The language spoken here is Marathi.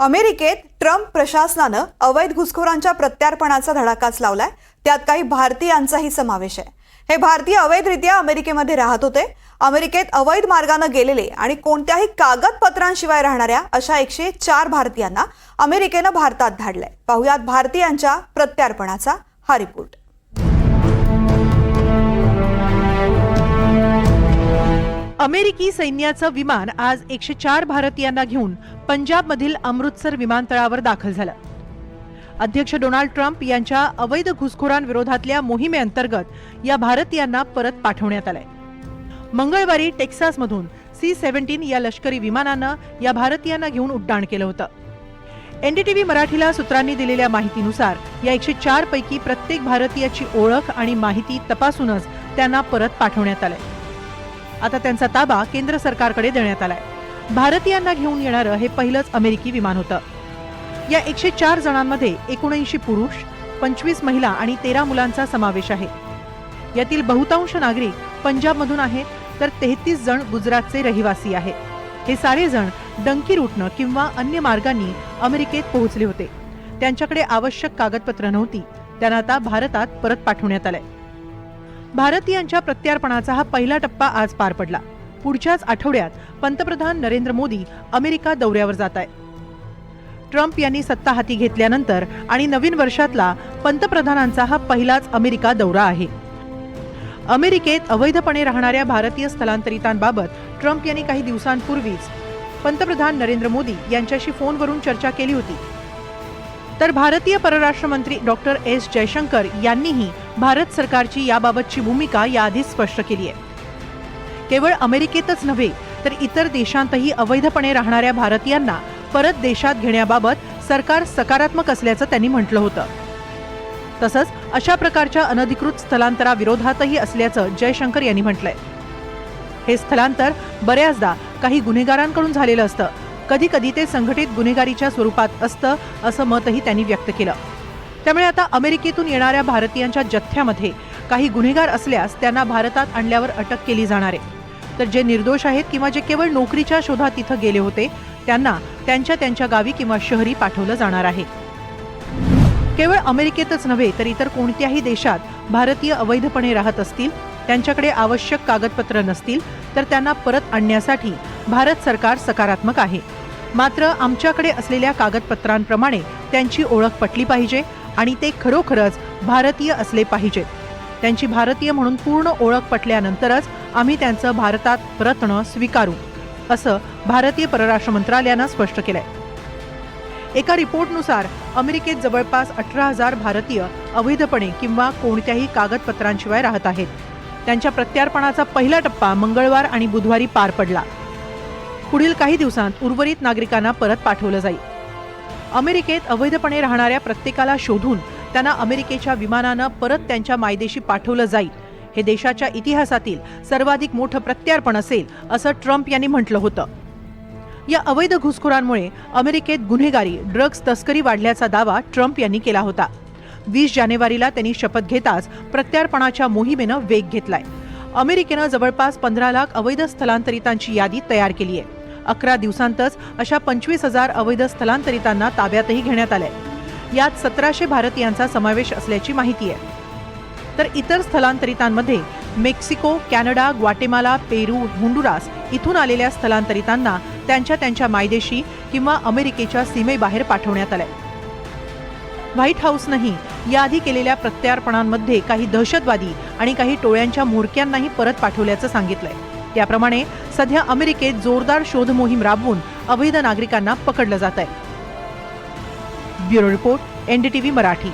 अमेरिकेत ट्रम्प प्रशासनानं अवैध घुसखोरांच्या प्रत्यार्पणाचा धडाकाच लावलाय. त्यात काही भारतीयांचाही समावेश आहे. हे भारतीय अवैधरित्या अमेरिकेमध्ये राहत होते. अमेरिकेत अवैध मार्गानं गेलेले आणि कोणत्याही कागदपत्रांशिवाय राहणाऱ्या अशा एकशे चार भारतीयांना अमेरिकेनं भारतात धाडलंय. पाहुयात भारतीयांच्या प्रत्यार्पणाचा हा रिपोर्ट अमेरिकी सैन्याचं विमान आज एकशे चार भारतीयांना घेऊन पंजाबमधील अमृतसर विमानतळावर दाखल झालं. अध्यक्ष डोनाल्ड ट्रम्प यांच्या अवैध घुसखोरांविरोधातल्या मोहिमेअंतर्गत या भारतीयांना परत पाठवण्यात आलंय. मंगळवारी टेक्सासमधून सी सेव्हन्टीन या लष्करी विमानानं या भारतीयांना घेऊन उड्डाण केलं होतं. एनडीटीव्ही मराठीला सूत्रांनी दिलेल्या माहितीनुसार या एकशे चार पैकी प्रत्येक भारतीयाची ओळख आणि माहिती तपासूनच त्यांना परत पाठवण्यात आलंय. आता त्यांचा ताबा केंद्र सरकारकडे देण्यात आलाय. भारतीयांना घेऊन येणारं हे पहिलंच अमेरिकी विमान होतं. या एकशे चार जणांमध्ये एकोणऐंशी पुरुष पंचवीस महिला आणि तेरा मुलांचा समावेश आहे. यातील बहुतांश नागरिक पंजाबमधून आहेत तर तेहतीस जण गुजरातचे रहिवासी आहेत. हे सारे जण डंकी रूटनं किंवा अन्य मार्गांनी अमेरिकेत पोहोचले होते. त्यांच्याकडे आवश्यक कागदपत्र नव्हती. त्यांना आता भारतात परत पाठवण्यात आलंय. भारतीयांच्या प्रत्यार्पणाचा हा पहिला टप्पा आज पार पडला. पुढच्याच आठवड्यात पंतप्रधान नरेंद्र मोदी अमेरिका दौऱ्यावर जात आहे ट्रम्प यांनी सत्ता हाती घेतल्यानंतर आणि नवीन वर्षातला पंतप्रधानांचा हा पहिलाच अमेरिका दौरा आहे. अमेरिकेत अवैधपणे राहणाऱ्या भारतीय स्थलांतरितांबाबत ट्रम्प यांनी काही दिवसांपूर्वीच पंतप्रधान नरेंद्र मोदी यांच्याशी फोनवरून चर्चा केली होती. तर भारतीय परराष्ट्र मंत्री डॉक्टर एस जयशंकर यांनीही भारत सरकारची याबाबतची भूमिका याआधीच स्पष्ट केली आहे. केवळ अमेरिकेतच नव्हे तर इतर देशांतही अवैधपणे राहणाऱ्या भारतीयांना परत देशात घेण्याबाबत सरकार सकारात्मक असल्याचं त्यांनी म्हटलं होतं. तसंच अशा प्रकारच्या अनधिकृत स्थलांतराविरोधातही असल्याचं जयशंकर यांनी म्हटलंय. हे स्थलांतर बऱ्याचदा काही गुन्हेगारांकडून झालेलं असतं. कधी कधी ते संघटित गुन्हेगारीच्या स्वरूपात असतं असं मतही त्यांनी व्यक्त केलं. त्यामुळे आता अमेरिकेतून येणाऱ्या भारतीयांच्या जथ्यामध्ये काही गुन्हेगार असल्यास त्यांना भारतात आणल्यावर अटक केली जाणार आहे. तर जे निर्दोष आहेत किंवा जे केवळ नोकरीच्या शोधात तिथं गेले होते त्यांना त्यांच्या त्यांच्या गावी किंवा शहरी पाठवलं जाणार आहे. केवळ अमेरिकेतच नव्हे तर इतर कोणत्याही देशात भारतीय अवैधपणे राहत असतील त्यांच्याकडे आवश्यक कागदपत्र नसतील तर त्यांना परत आणण्यासाठी भारत सरकार सकारात्मक आहे. मात्र आमच्याकडे असलेल्या कागदपत्रांप्रमाणे त्यांची ओळख पटली पाहिजे आणि ते खरोखरच भारतीय असले पाहिजेत. त्यांची भारतीय म्हणून पूर्ण ओळख पटल्यानंतरच आम्ही त्यांचं भारतात परतणं स्वीकारू असं भारतीय परराष्ट्र मंत्रालयानं स्पष्ट केलंय. एका रिपोर्टनुसार अमेरिकेत जवळपास अठरा हजार भारतीय अवैधपणे किंवा कोणत्याही कागदपत्रांशिवाय राहत आहेत. त्यांच्या प्रत्यार्पणाचा पहिला टप्पा मंगळवार आणि बुधवारी पार पडला. पुढील काही दिवसांत उर्वरित नागरिकांना परत पाठवलं जाईल. अमेरिकेत अवैधपणे राहणाऱ्या प्रत्येकाला शोधून त्यांना अमेरिकेच्या विमानानं परत त्यांच्या मायदेशी पाठवलं जाईल. हे देशाच्या इतिहासातील सर्वाधिक मोठं प्रत्यार्पण असेल असं ट्रम्प यांनी म्हटलं होतं. या अवैध घुसखोरांमुळे अमेरिकेत गुन्हेगारी ड्रग्ज तस्करी वाढल्याचा दावा ट्रम्प यांनी केला होता. वीस जानेवारीला त्यांनी शपथ घेताच प्रत्यार्पणाच्या मोहिमेनं वेग घेतलाय. अमेरिकेनं जवळपास पंधरा लाख अवैध स्थलांतरितांची यादी तयार केली आहे अकरा दिवसांतच अशा पंचवीस हजार अवैध स्थलांतरितांना ताब्यातही घेण्यात आलंय. यात सतराशे भारतीयांचा समावेश असल्याची माहिती आहे. तर इतर स्थलांतरितांमध्ये Mexico Canada Guatemala Peru Honduras इथून आलेल्या स्थलांतरितांना त्यांच्या त्यांच्या मायदेशी किंवा अमेरिकेच्या सीमेबाहेर पाठवण्यात आलंय. व्हाईट हाऊसनंही याआधी केलेल्या प्रत्यार्पणांमध्ये काही दहशतवादी आणि काही टोळ्यांच्या म्होरक्यांनाही परत पाठवल्याचं सांगितलंय. त्याप्रमाणे सध्या अमेरिकेत जोरदार शोध मोहीम राबवून अवैध नागरिकांना पकडलं जात आहे ब्युरो रिपोर्ट एनडीटीव्ही मराठी.